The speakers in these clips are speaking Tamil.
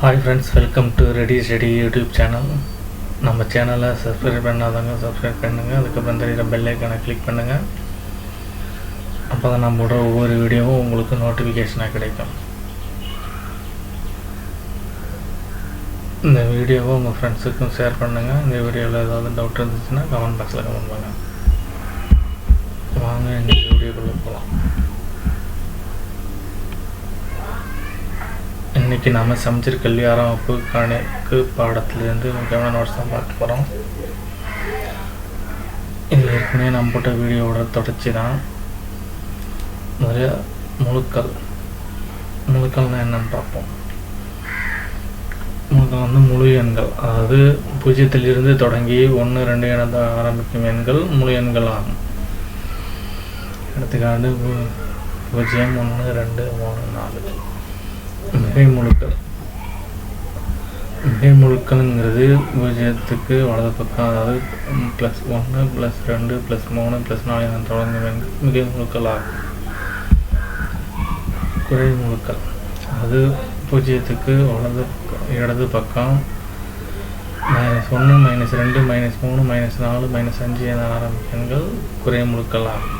Hi friends welcome to ready study YouTube channel நம்ம சேனலை சப்ஸ்கிரைப் பண்ணாதவங்க சப்ஸ்கிரைப் பண்ணுங்கள் அதுக்கப்புறம் தெரியுற பெல் ஐக்கானை கிளிக் பண்ணுங்கள் அப்போ தான் நம்ம போடுற ஒவ்வொரு வீடியோவும் உங்களுக்கு நோட்டிஃபிகேஷனாக கிடைக்கும். இந்த வீடியோவை உங்கள் ஃப்ரெண்ட்ஸுக்கும் ஷேர் பண்ணுங்கள் இந்த வீடியோவில் ஏதாவது டவுட் இருந்துச்சுன்னா கமெண்ட் பாக்ஸில் கமெண்ட் பண்ணுங்கள் இன்றைக்கி நம்ம சமைச்சர் கல்வி ஆறாம் வகுப்பு கணக்கு பாடத்துலேருந்து முக்கியமான நோட்ஸ் தான் பார்க்க போகிறோம் இது ஏற்கனவே நம்ம போட்ட வீடியோவோட தொடர்ச்சி தான். நிறைய முழுக்கள். முழுக்கள்னால் என்னன்னு பார்ப்போம். முழுக்கள் வந்து முழு எண்கள். அதாவது பூஜ்ஜியத்திலிருந்து தொடங்கி ஒன்று ரெண்டு என ஆரம்பிக்கும் எண்கள் முழு எண்கள் ஆகும் எடுத்துக்காட்டு பூ- பூஜ்ஜியம் ஒன்று ரெண்டு மூணு நாலு. மிகை முழுக்கள். மிகை முழுக்கள்ங்கிறது பூஜ்ஜியத்துக்கு வலது பக்கம் அதாவது ப்ளஸ் ஒன்று ப்ளஸ் ரெண்டு ப்ளஸ் மூணு ப்ளஸ் நாலு என தொடங்கும் எண்கள் மிகை முழுக்கள் ஆகும் குறை முழுக்கள். அது பூஜ்ஜியத்துக்கு வலது பக்கம் இடது பக்கம் மைனஸ் ஒன்று மைனஸ் ரெண்டு மைனஸ் மூணு மைனஸ் நாலு மைனஸ் அஞ்சு என ஆரம்பிக்கும் எண்கள் குறை முழுக்கள் ஆகும்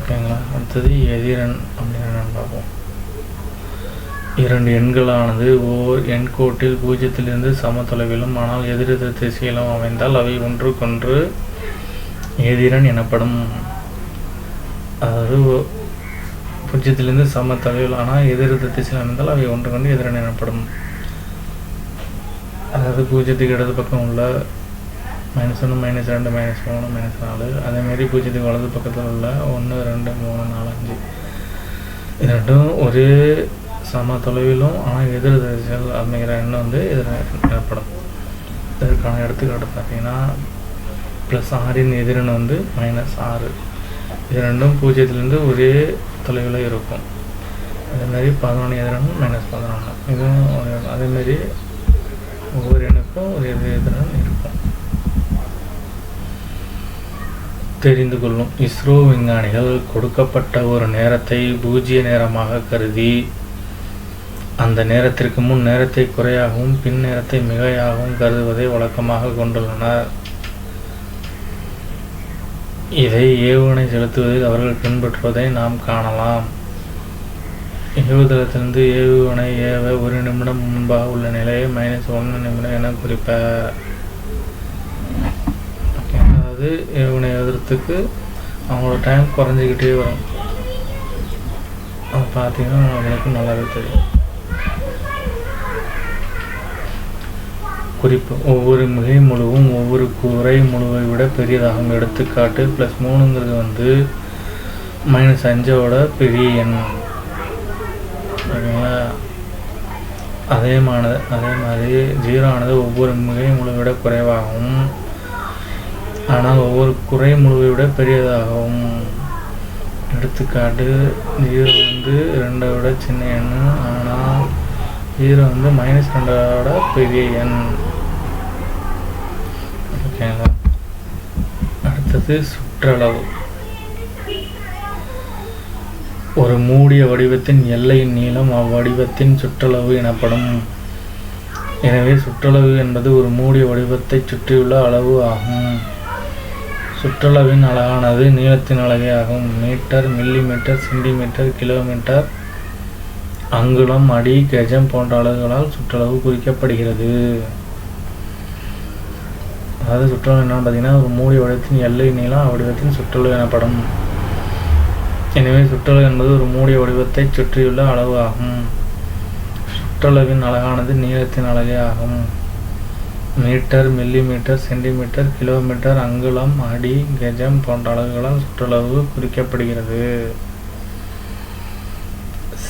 ஓகேங்களா? அடுத்தது எதிரன் அப்படின்னு என்னன்னு பார்ப்போம். இரண்டு எண்களானது ஓர் எண்கோட்டில் பூஜ்ஜியத்திலிருந்து சம தொலைவிலும் ஆனால் எதிரெதிர் திசையிலும் அமைந்தால் அவை ஒன்றுக்கொன்று எதிரன் எனப்படும். அதாவது பூஜ்ஜியத்திலிருந்து சம தொலைவில் ஆனால் எதிரெதிர் திசையில் அமைந்தால் அவை ஒன்றுக்கொண்டு எதிரன் எனப்படும். அதாவது பூஜ்ஜியத்துக்கு இடது பக்கம் உள்ள மைனஸ் ஒன்று மைனஸ் ரெண்டு மைனஸ் மூணு மைனஸ் நாலு. அதேமாரி பூஜ்ஜியத்துக்கு வலது பக்கத்தில் உள்ள ஒன்று ரெண்டு மூணு நாலு அஞ்சு. இது ரெண்டும் ஒரே சம தொலைவிலும் ஆனால் எதிர் திசையில் அமைகிற எண்ணம் வந்து எதிர் ஏற்படும். இதற்கான எடுத்துக்காட்டு பார்த்தீங்கன்னா ப்ளஸ் ஆறின் எதிரன் வந்து மைனஸ் ஆறு. இது ரெண்டும் பூஜ்ஜியத்துலேருந்து ஒரே தொலைவில் இருக்கும். அதேமாரி பதினொன்று எதிரன் மைனஸ் பதினொன்று இதுவும் ஒரு- அதேமாரி ஒவ்வொரு எண்ணுக்கும் ஒரு எதிர் எதிரன் இருக்கும். தெரிந்து கொள்ளும். இஸ்ரோ விஞ்ஞானிகள் கொடுக்கப்பட்ட ஒரு நேரத்தை பூஜ்ஜிய நேரமாக கருதி அந்த நேரத்திற்கு முன் நேரத்தை குறையாகவும் பின் நேரத்தை மிகையாகவும் கருதுவதை வழக்கமாக கொண்டுள்ளனர். இதை ஏவுகணை செலுத்துவதில் அவர்கள் பின்பற்றுவதை நாம் காணலாம். ஏவுதளத்திலிருந்து ஏவுகணை ஏவ ஒரு நிமிடம் முன்பாக உள்ள நிலையை மைனஸ் ஒன்று நிமிடம் என குறிப்பார். அதாவது ஏவுகணை எழுதுறதுக்கு அவங்களோட டைம் குறைஞ்சிக்கிட்டே வரும். அது பார்த்தீங்கன்னா நம்மளுக்கு நல்லாவே தெரியும். குறிப்பு ஒவ்வொரு மிகை முழுவும் ஒவ்வொரு குறை முழுவை விட பெரியதாகும். எடுத்துக்காட்டு ப்ளஸ் மூணுங்கிறது வந்து மைனஸ் அஞ்சோட பெரிய எண். ஓகேங்களா அதே மானது அதே மாதிரி ஜீரோ ஆனது ஒவ்வொரு மிகை முழுவை விட குறைவாகவும் ஆனால் ஒவ்வொரு குறை முழுவை விட பெரியதாகவும் எடுத்துக்காட்டு ஜீரோ வந்து ரெண்டை விட சின்ன எண். ஆனால் ஜீரோ வந்து மைனஸ் ரெண்டோட பெரிய எண். ஓகேங்களா அடுத்தது சுற்றளவு. ஒரு மூடிய வடிவத்தின் எல்லையின் நீளம் அவ்வடிவத்தின் சுற்றளவு எனப்படும். எனவே சுற்றளவு என்பது ஒரு மூடிய வடிவத்தை சுற்றியுள்ள அளவு ஆகும். சுற்றளவின் அளவானது நீளத்தின் அளவே ஆகும். மீட்டர் மில்லிமீட்டர் சென்டிமீட்டர் கிலோமீட்டர் அங்குலம் அடி கஜம் போன்ற அளவுகளால் சுற்றளவு குறிக்கப்படுகிறது. அதாவது சுற்றுலா என்னன்னு பார்த்தீங்கன்னா ஒரு மூடிய வடிவத்தின் எல்லை நீளம் வடிவத்தின் சுற்றுலா எனப்படும். எனவே சுற்றுலா என்பது ஒரு மூடிய வடிவத்தை சுற்றியுள்ள அளவு ஆகும். சுற்றளவின் அழகானது நீளத்தின் அழகே ஆகும். மீட்டர் மில்லிமீட்டர் சென்டிமீட்டர் கிலோமீட்டர் அங்குலம் அடி கெஜம் போன்ற அலகுகளால் சுற்றளவு குறிக்கப்படுகிறது.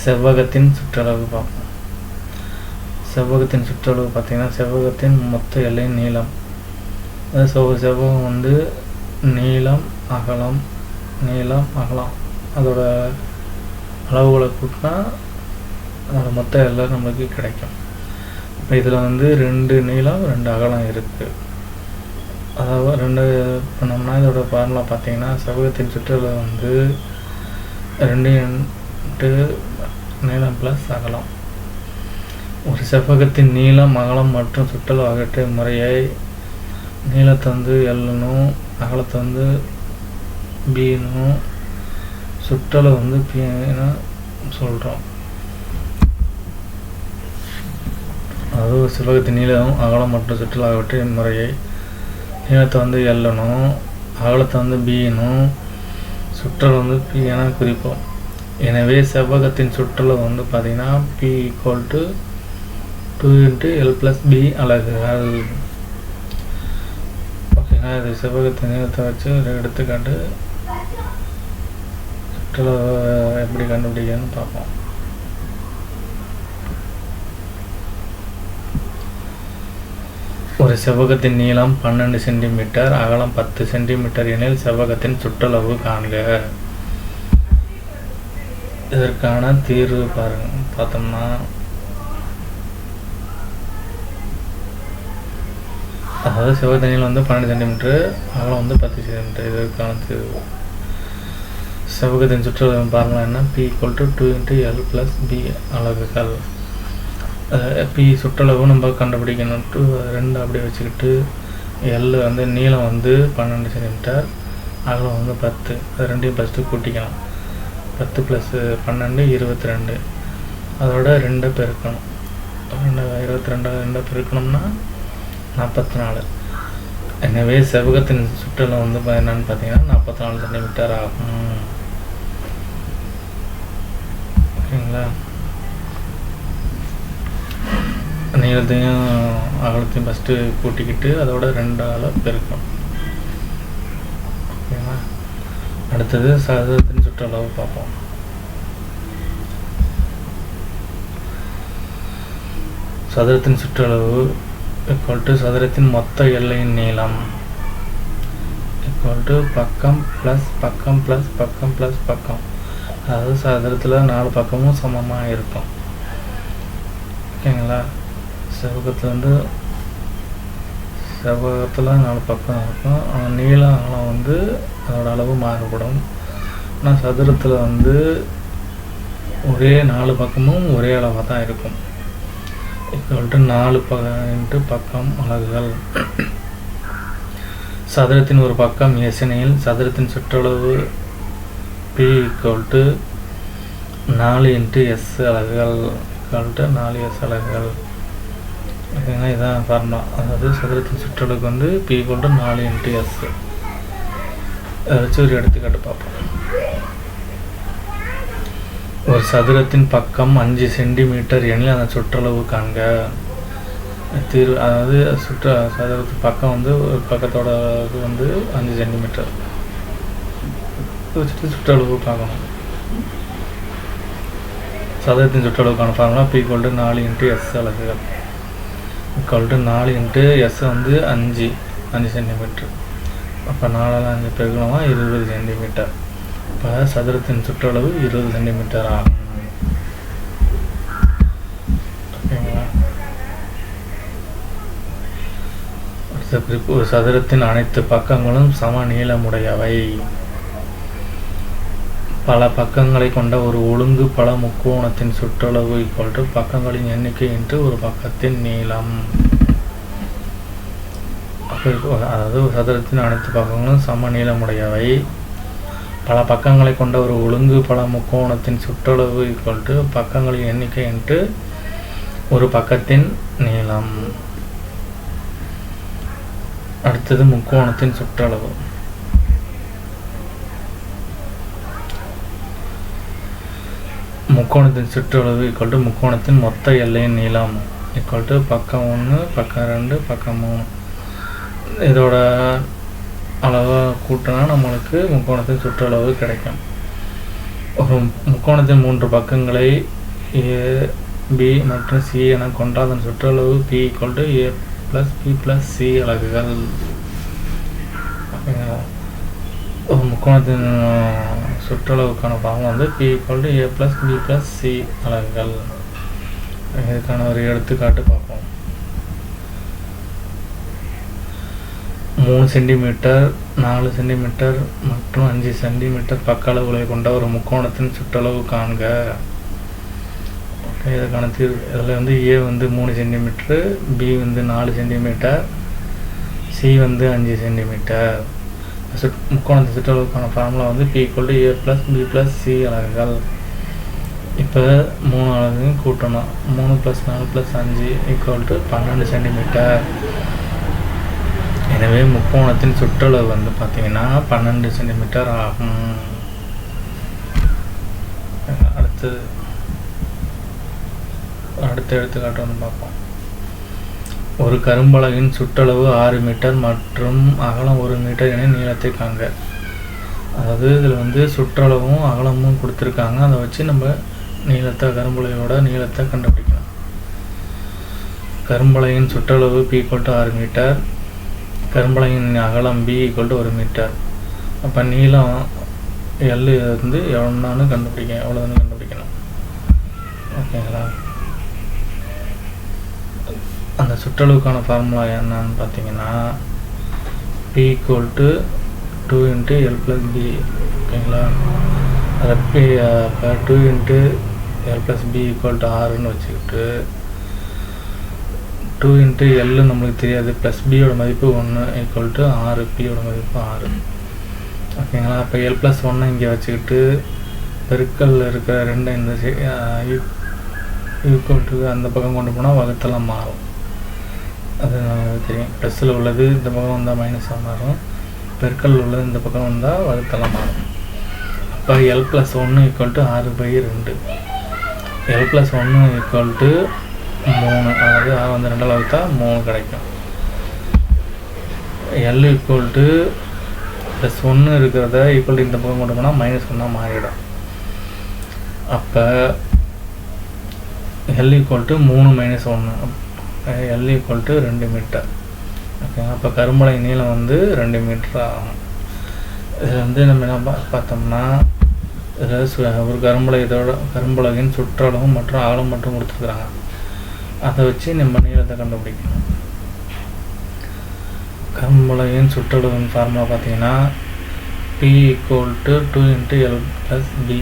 செவ்வகத்தின் சுற்றளவு பார்ப்போம் செவ்வகத்தின் சுற்றளவு பார்த்தீங்கன்னா செவ்வகத்தின் மொத்த எல்லை நீளம். செவ்வ செவ்வகம் வந்து நீளம் அகலம் நீளம் அகலம். அதோட அளவுகளை கூட்டினா அதோட மொத்த எல்லாம் நம்மளுக்கு கிடைக்கும். இப்போ இதில் வந்து ரெண்டு நீளம் ரெண்டு அகலம் இருக்குது அதாவது ரெண்டு பண்ணோம்னா இதோட ஃபார்முலா பார்த்தீங்கன்னா செவ்வகத்தின் சுற்றளவு வந்து ரெண்டு இன்ட்டு நீளம் ப்ளஸ் அகலம். ஒரு செவ்வகத்தின் நீளம் அகலம் மற்றும் சுற்றளவு ஆகியவற்றை முறையை நீளத்தை வந்து எல்னும் அகலத்தை வந்து பின்னும் சுற்றளவு வந்து பின்னு சொல்கிறோம் அதாவது ஒரு செவ்வகத்தின் நீளம் அகலம் மற்றும் சுற்றுலா ஆகியவற்றை முறையை நீளத்தை வந்து எல்லனும் அகலத்தை வந்து பின்னும் சுற்றளவு வந்து பி என குறிப்போம். எனவே செவ்வகத்தின் சுற்றளவு வந்து பார்த்திங்கன்னா P equal to two into L plus B அலகுகள் ஓகேங்களா இது செவ்வகத்தின் நீளத்தை வச்சு ஒரு எடுத்துக்காட்டு எப்படி கண்டுபிடிக்கணும்னு பார்ப்போம். ஒரு செவ்வகத்தின் நீளம் பன்னெண்டு சென்டிமீட்டர் அகலம் பத்து சென்டிமீட்டர் எனில் செவ்வகத்தின் சுற்றளவு காண்க. இதற்கான தீர்வு பாருங்க பார்த்தோம்னா அதாவது செவ்வகத்தண்ணியில் வந்து பன்னெண்டு சென்டிமீட்ரு அகலம் வந்து பத்து சென்டிமீட்டர். இதற்கான தீர்வு செவ்வகத்தின் சுற்றளவு பாருங்கள் என்ன? P equal to two into L plus B அலகுகள். பி சுற்றளவு நம்ம கண்டுபிடிக்கணும். டூ ரெண்டு அப்படியே வச்சுக்கிட்டு எல் வந்து நீளம் வந்து பன்னெண்டு சென்டிமீட்டர் அகலம் வந்து பத்து. அது ரெண்டையும் ஃபஸ்ட்டு கூட்டிக்கலாம். பத்து ப்ளஸ்ஸு பன்னெண்டு இருபத்தி ரெண்டு அதோட ரெண்டை பெருக்கணும். ரெண்டு இருபத்தி ரெண்டு ரெண்டை பெருக்கணும்னா நாற்பத்தி நாலு எனவே செவ்வகத்தின் சுற்றளவு வந்து பா- என்னன்னு பார்த்தீங்கன்னா நாற்பத்தி நாலு சென்டிமீட்டர் ஆகும். ஓகேங்களா? நீளத்தையும் அகலத்தையும் ஃபஸ்ட்டு கூட்டிக்கிட்டு அதோட ரெண்டால் பெருக்கணும். ஓகேங்களா? அடுத்தது சதுரத்தின் சுற்றளவு பார்ப்போம். சதுரத்தின் சுற்றளவு equal to சதுரத்தின் மொத்த எல்லையின் நீளம். equal to பக்கம் ப்ளஸ் பக்கம் ப்ளஸ் பக்கம் ப்ளஸ் பக்கம். அதாவது சதுரத்தில் நாலு பக்கமும் சமமாக இருக்கும். ஓகேங்களா செவ்வகத்தில் வந்து செவ்வகத்தில் நாலு பக்கம் இருக்கும். ஆனால் நீளம் அகலம் வந்து அதோட அளவு மாறுபடும். ஆனால் சதுரத்தில் வந்து ஒரே நாலு பக்கமும் ஒரே அளவாக தான் இருக்கும். ஈக்குவல் வந்துட்டு நாலு ப இன்ட்டு பக்கம் அலகுகள். சதுரத்தின் ஒரு பக்கம் எசனையில் சதுரத்தின் சுற்றளவு பி ஈக்குவல் டு நாலு இன்ட்டு எஸ் அலகுகள் ஈக்குவல் டு நாலு எஸ் அலகுகள். ஓகேங்களா இதான் ஃபார்முலா அதாவது சதுரத்தின் சுற்றளவுக்கு வந்து பி ஈக்குவல் டு நாலு இன்ட்டு எஸ் அதை வச்சு ஒரு எடுத்துக்காட்டு பார்ப்போம். ஒரு சதுரத்தின் பக்கம் அஞ்சு சென்டிமீட்டர் எனில் அந்த சுற்றளவு காண்க. தீர்வு அதாவது சுற்ற சதுரத்தின் பக்கம் வந்து ஒரு பக்கத்தோட இது வந்து அஞ்சு சென்டிமீட்டர். வச்சுட்டு சுற்றளவு பார்க்கணும். சதுரத்தின் சுற்றளவுக்கான ஃபார்முலா பி கொல்டு நாலு இன்ட்டு எஸ் அலகுகள். கொல்டு நாலு இன்ட்டு எஸ் வந்து அஞ்சு அஞ்சு சென்டிமீட்டர். அப்போ நாலால் அஞ்சு பெருக்கணுமா இருபது சென்டிமீட்டர். இப்போ சதுரத்தின் சுற்றளவு இருபது சென்டிமீட்டர் ஆகும். ஓகேங்களா? அடுத்த குறிப்பு ஒரு சதுரத்தின் அனைத்து பக்கங்களும் சம நீளமுடையவை பல பக்கங்களை கொண்ட ஒரு ஒழுங்கு பல முக்கோணத்தின் சுற்றளவு ஈக்குவல் டு பக்கங்களின் எண்ணிக்கை என்று ஒரு பக்கத்தின் நீளம். அதாவது சதுரத்தின் அனைத்து பக்கங்களும் சம நீளமுடையவை பல பக்கங்களை கொண்ட ஒரு ஒழுங்கு பல முக்கோணத்தின் சுற்றளவு ஈக்குவல் டு பக்கங்களின் எண்ணிக்கை என்று ஒரு பக்கத்தின் நீளம். அடுத்தது முக்கோணத்தின் சுற்றளவு. முக்கோணத்தின் சுற்றளவு ஈக்குவல் டு முக்கோணத்தின் மொத்த எல்லையின் நீளம். ஈக்குவல் டு பக்கம் ஒன்று பக்கம் ரெண்டு பக்கம் மூணு. இதோட அளவாக கூட்டினா நம்மளுக்கு முக்கோணத்தின் சுற்றளவு கிடைக்கும். ஒரு முக்கோணத்தின் மூன்று பக்கங்களை ஏ பி மற்றும் சி என கொண்ட அதன் சுற்றளவு P equal to A plus B plus C அலகுகள். ஓகேங்களா ஒரு முக்கோணத்தின் சுற்றளவுக்கான பாகம் வந்து P equal to A plus B plus C அலகுகள். இதுக்கான ஒரு எடுத்துக்காட்டு பார்ப்போம். மூணு சென்டிமீட்டர் நாலு சென்டிமீட்டர் மற்றும் அஞ்சு சென்டிமீட்டர் பக்க அளவுகளை கொண்ட ஒரு முக்கோணத்தின் சுற்றளவு காண்க. ஓகே ஓகே இதுக்கான தீர்வு. இதில் வந்து ஏ வந்து மூணு சென்டிமீட்ரு பி வந்து நாலு சென்டிமீட்டர் சி வந்து அஞ்சு சென்டிமீட்டர். சுட் முக்கோணத்து சுற்றளவுக்கான ஃபார்முலா வந்து P equal to A plus B plus C அலகுகள். இப்போ மூணு அலகையும் கூட்டணும். மூணு ப்ளஸ் நாலு ப்ளஸ் அஞ்சு ஈக்குவல் டு பன்னெண்டு சென்டிமீட்டர். எனவே முக்கோணத்தின் சுற்றளவு வந்து பார்த்தீங்கன்னா பன்னெண்டு சென்டிமீட்டர் ஆகும். அடுத்தது அடுத்த எடுத்துக்காட்டு வந்து பார்ப்போம். ஒரு கரும்பலகின் சுற்றளவு ஆறு மீட்டர் மற்றும் அகலம் ஒரு மீட்டர் என நீளத்தை காண்க. அதாவது இதில் வந்து சுற்றளவும் அகலமும் கொடுத்துருக்காங்க. அதை வச்சு நம்ம நீளத்தை கரும்பலகையோட நீளத்தை கண்டுபிடிக்கலாம். கரும்பலையின் சுற்றளவு பீக்கோட்டு ஆறு மீட்டர் கரும்பலகின் அகலம் பி ஈக்குவல் டு ஒரு மீட்டர் அப்போ நீளம் எல் வந்து எவ்வளோன்னு கண்டுபிடிக்க எவ்வளோன்னு கண்டுபிடிக்கணும். ஓகேங்களா அந்த சுற்றளவுக்கான ஃபார்முலா என்னன்னு பார்த்தீங்கன்னா P equal to two into L plus B ஓகேங்களா அதை பி இப்போ two into L plus B equal to ஆறுன்னு வச்சுக்கிட்டு டூ இன்ட்டு எல்லு நம்மளுக்கு தெரியாது. ப்ளஸ் பியோட மதிப்பு ஒன்று ஈக்குவல் டு ஆறு. பியோட மதிப்பு ஆறு. ஓகேங்களா அப்போ எல் ப்ளஸ் ஒன்னை இங்கே வச்சுக்கிட்டு பெருக்கல் இருக்கிற ரெண்டை இந்த ஈக்குவல் டு அந்த பக்கம் கொண்டு போனால் வகுத்தெல்லாம் மாறும். அது நமக்கு தெரியும். ப்ளஸில் உள்ளது இந்த பக்கம் வந்தால் மைனஸாக மாறும். பெருக்கல் உள்ளது இந்த பக்கம் வந்தால் வகுத்தெல்லாம் மாறும். அப்போ எல் ப்ளஸ் ஒன்று ஈக்குவல் டு ஆறு பை ரெண்டு. எல் ப்ளஸ் ஒன்று ஈக்குவல் டு மூணு அதாவது ஆறு வந்து ரெண்டால் வகுத்தா மூணு கிடைக்கும். எல் ஈக்குவல் டு ப்ளஸ் ஒன்று இருக்கிறத ஈக்குவல் டு இந்த பக்கம் கொண்டு போனால் மைனஸ் ஒன்றா மாறிடும். அப்போ எல் ஈக்குவல் டு மூணு மைனஸ் ஒன்று எல் ஈக்குவல் டு ரெண்டு மீட்டர் ஓகே அப்போ கரும்பலை நீளம் வந்து ரெண்டு மீட்டர் ஆகும். இதில் வந்து நம்ம என்ன பா பார்த்தோம்னா இதில் சு ஒரு கரும்பலை இதோட கரும்பலகின் சுற்றளவும் மற்றும் ஆழம் மட்டும் கொடுத்துருக்குறாங்க. அதை வச்சு நம்ம நீளத்தை கண்டுபிடிக்கணும். கரும்பலகின் சுற்றளவின் ஃபார்முலா பார்த்தீங்கன்னா P equal to two into L plus B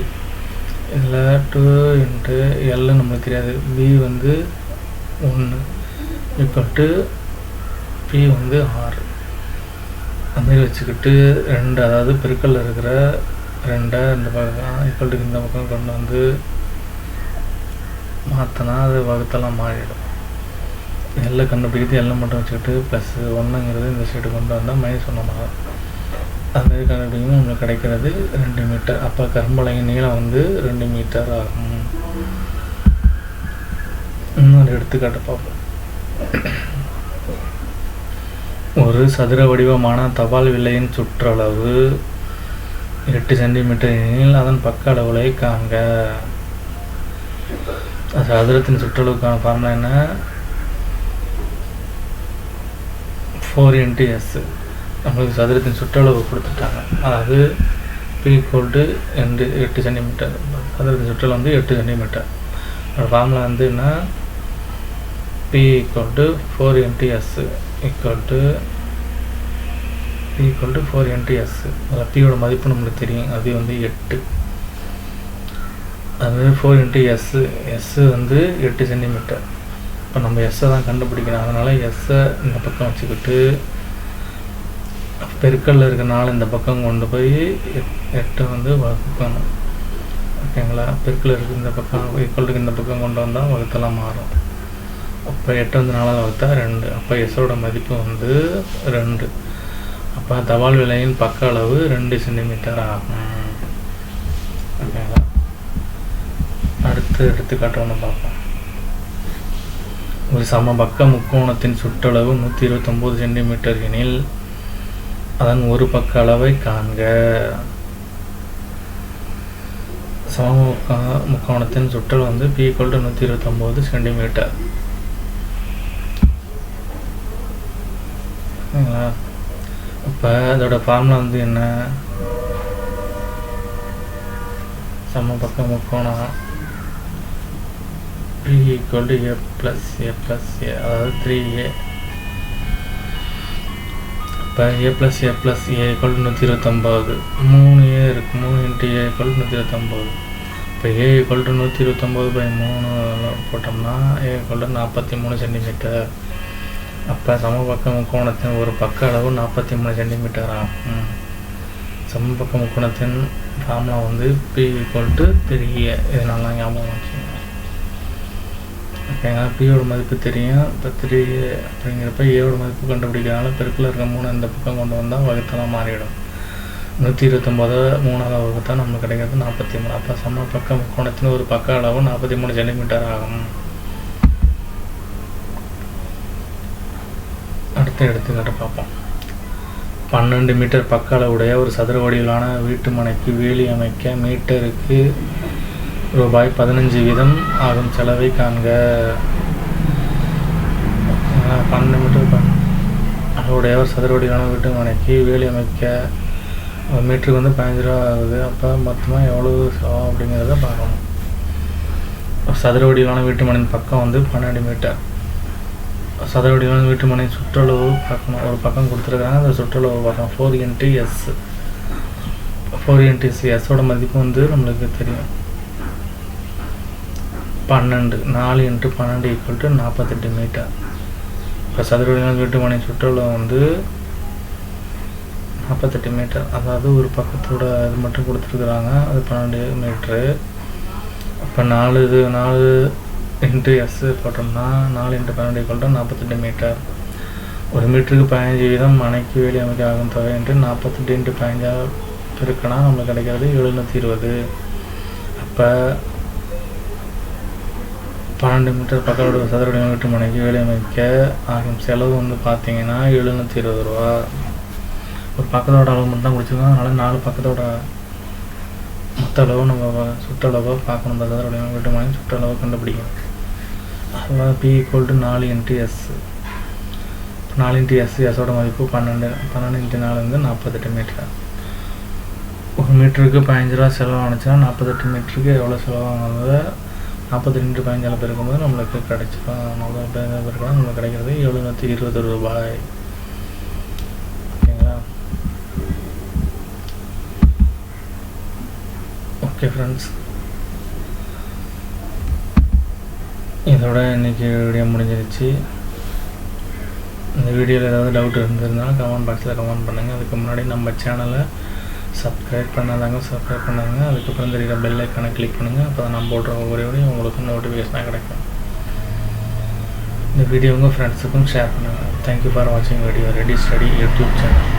இதில் டூ இன்ட்டு எல்லு நம்மளுக்கு தெரியாது. பி வந்து ஒன்று ஈக்குவல் டு பி வந்து ஆறு. அதுமாரி வச்சுக்கிட்டு ரெண்டு அதாவது பெருக்கல்ல இருக்கிற ரெண்டை இந்த பக்கம் ஈக்குவல் டு இந்த பக்கம் கொண்டு வந்து மாற்றினா அது வகுத்தெல்லாம் மாறிடும். எல்லை கண்டுபிடிக்கிறது எல்லை மட்டும் வச்சுக்கிட்டு ப்ளஸ் ஒன்றுங்கிறது இந்த சைடு கொண்டு வந்தால் மைனஸ் ஒன்று மாறும் அதுமாரி கண்டுபிடிக்கணும் நம்மளுக்கு கிடைக்கிறது ரெண்டு மீட்டர் அப்போ கரும்பலகின் நீளம் வந்து ரெண்டு மீட்டர் ஆகும். இன்னொரு எடுத்துக்காட்டு பார்ப்போம். ஒரு சதுர வடிவமான தபால் வில்லையின் சுற்றளவு எட்டு சென்டிமீட்டர் எனில் அதன் பக்க அளவுகளை காண்க. சதுரத்தின் சுற்றளவுக்கான ஃபார்முலா என்ன? ஃபோர் இன்ட்டு எஸ் நம்மளுக்கு சதுரத்தின் சுற்றளவு கொடுத்துட்டாங்க. அதாவது பி கோல்டு ரெண்டு எட்டு சென்டிமீட்டர் சதுரத்தின் சுற்றளவு வந்து எட்டு சென்டிமீட்டர் அதோட ஃபார்முலா வந்து என்ன? P equal to four into S equal to P equal to four into S அதில் பியோட மதிப்பு நம்மளுக்கு தெரியும். அது வந்து எட்டு. அது ஃபோர் இன்ட்டு எஸ்ஸு எஸ்ஸு வந்து எட்டு சென்டிமீட்டர் இப்போ நம்ம எஸ்ஸை தான் கண்டுபிடிக்கணும். அதனால் எஸ்ஸை இந்த பக்கம் வச்சுக்கிட்டு பெருக்கல்ல இருக்கனால இந்த பக்கம் கொண்டு போய் எட்டை வந்து வகுக்கணும். ஓகேங்களா பெருக்கல் இருக்கு இந்த பக்கம் ஈக்குவலுக்கு இந்த பக்கம் கொண்டு வந்தால் வகுத்தெல்லாம் மாறும். அப்போ எட்டு வந்து நாலாவது வகுத்தா ரெண்டு. அப்போ எஸ்ஸோட மதிப்பு வந்து ரெண்டு. அப்போ தபால் விலையின் பக்க அளவு ரெண்டு சென்டிமீட்டர் ஆகும். ஓகேங்களா அடுத்த எடுத்துக்காட்டு ஒன்று பார்ப்போம். ஒரு சமபக்க முக்கோணத்தின் சுற்றளவு நூற்றி இருபத்தொம்போது சென்டிமீட்டர் எனில் அதன் ஒரு பக்க அளவை காண்க. சமமுக்க முக்கோணத்தின் சுற்றல் வந்து பி ஈக்குவல் டு நூற்றி இருபத்தொம்போது சென்டிமீட்டர். சரிங்களா இப்போ அதோட ஃபார்முலா வந்து என்ன? சமபக்க முக்கோணம் P equal to A plus A plus A அதாவது த்ரீ ஏ இப்போ A plus A plus A equal நூற்றி இருபத்தொம்போது. மூணு ஏ இருக்குது மூணு இன்ட்டு ஏ ஈக்குவல் நூற்றி இருபத்தொம்போது. இப்போ ஏ ஈக்குவல் டு நூற்றி இருபத்தொம்போது பை மூணு போட்டோம்னா ஏ ஈக்குவல் டு நாற்பத்தி மூணு சென்டிமீட்டர் அப்போ சமபக்க முக்கோணத்தின் ஒரு பக்க அளவு நாற்பத்தி மூணு சென்டிமீட்டர் ஆகும் சமபக்க முக்கோணத்தின் ஃபார்முலா வந்து பி ஈக்குவல் டு பெரிய இது நல்லா ஞாபகம் வச்சு ஓகேங்களா பியோட மதிப்பு தெரியும். இப்போ த்ரீ அப்படிங்கிறப்ப ஏவோட மதிப்பு கண்டுபிடிக்கிறனால பெருக்கில் இருக்க மூணு இந்த பக்கம் கொண்டு வந்தால் வகுத்தெல்லாம் மாறிடும் நூற்றி இருபத்தொம்போது மூணாவது வகுத்தா நம்ம கிடைக்கிறது நாற்பத்தி மூணு அப்போ சம பக்கம் கோணத்தின் ஒரு பக்க அளவு நாற்பத்தி மூணு சென்டிமீட்டர் ஆகும். அடுத்த எடுத்துக்காட்டு பார்ப்போம். பன்னெண்டு மீட்டர் பக்க அளவுடைய ஒரு சதுர வடிவிலான வீட்டு மனைக்கு வேலி அமைக்க மீட்டருக்கு ரூபாய் பதினஞ்சு வீதம் ஆகும். செலவை காண்க. பன்னெண்டு மீட்டர் பண் அளவுடைய சதுர வடிவிலான வீட்டு மனைக்கு வேலி அமைக்க ஒரு மீட்டருக்கு வந்து பதினஞ்சு ரூபா ஆகுது. அப்போ மொத்தமாக எவ்வளோ செலவு அப்படிங்கிறத பார்க்கணும். ஒரு சதுர வீட்டு மனையின் பக்கம் வந்து பன்னெண்டு மீட்டர். சதுர வடிவான வீட்டு மனை சுற்றளவு பார்க்கணும். ஒரு பக்கம் கொடுத்துருக்காங்க அந்த சுற்றளவு பார்க்கணும். Four into S four into S எஸ்ஸோட மதிப்பு வந்து நம்மளுக்கு தெரியும். பன்னெண்டு நாலு இன்ட்டு பன்னெண்டு ஈக்குவல் டு நாற்பத்தெட்டு மீட்டர் இப்போ சதுர வடிவான வீட்டு மனை சுற்றுலா வந்து நாற்பத்தெட்டு மீட்டர் அதாவது ஒரு பக்கத்தோட இது மட்டும் கொடுத்துருக்குறாங்க. அது பன்னெண்டு மீட்ரு அப்போ நாலு இது நாலு இன்ட்டு எஸ் போட்டோம்னா நாலு இன்ட்டு பன்னெண்டு ஈக்குவல் நாற்பத்தெட்டு மீட்டர் ஒரு மீட்டருக்கு பதினஞ்சு வீதம் மனைக்கு வேலி அமைக்க ஆகும் தொகை நாற்பத்தெட்டு இன்ட்டு பதினஞ்சாக பெருக்கினா நம்மளுக்கு கிடைக்கிறது எழுநூற்றி இருபது. அப்போ பன்னெண்டு மீட்டர் பக்கத்தோட சதுர வீட்டு மனைக்கு வேலி அமைக்க ஆகும். செலவு வந்து பார்த்தீங்கன்னா எழுநூற்றி இருபது ரூபா. ஒரு பக்கத்தோட அளவு மட்டும் தான் குடிச்சிருக்கோம். அதனால் நாலு பக்கத்தோட மொத்த அளவு நம்ம சுற்றளவை பார்க்கணும். இந்த சதுர வீட்டு மனை சுற்றளவை கண்டுபிடிக்கணும். அதாவது பி ஈக்குவல் டு நாலு இன்ட்டு எஸ் நாலு இன்ட்டு எஸ் எஸ்ஸோட மதிப்பு பன்னெண்டு. பன்னெண்டு இன்ட்டு நாலு வந்து நாற்பத்தெட்டு மீட்டர். ஒரு மீட்டருக்கு பதினஞ்சு ரூபா செலவானுச்சுன்னா நாற்பத்தெட்டு மீட்டருக்கு எவ்வளோ செலவாகுது நாற்பத்தி ரெண்டு பதினஞ்சால் பெருக்கும்போது நம்மளுக்கு கிடைச்சிடும் நாற்பது பெருக்கம் நம்மளுக்கு கிடைக்கிறது எழுநூற்றி இருபது ரூபாய். ஓகேங்களா? ஓகே ஃப்ரெண்ட்ஸ் இதோட இன்னைக்கு வீடியோ முடிஞ்சிருச்சு. இந்த வீடியோவில் ஏதாவது டவுட் இருந்திருந்தாலும் கமெண்ட் பாக்ஸில் கமெண்ட் பண்ணுங்கள் அதுக்கு முன்னாடி நம்ம சேனலை சப்ஸ்கிரைப் பண்ணாதாங்க சப்ஸ்கிரைப் பண்ணாங்க அதுக்கப்புறம் தெரியுற பெல் ஐக்கானை கிளிக் பண்ணுங்கள் அப்போ தான் நான் போடுற ஒவ்வொரு வீடியோ உங்களுக்கு நோட்டிஃபிகேஷனாக கிடைக்கும். இந்த வீடியோ உங்கள் ஃப்ரெண்ட்ஸுக்கும் ஷேர் பண்ணுங்கள் தேங்க்யூ ஃபார் வாட்சிங் video ready study YouTube channel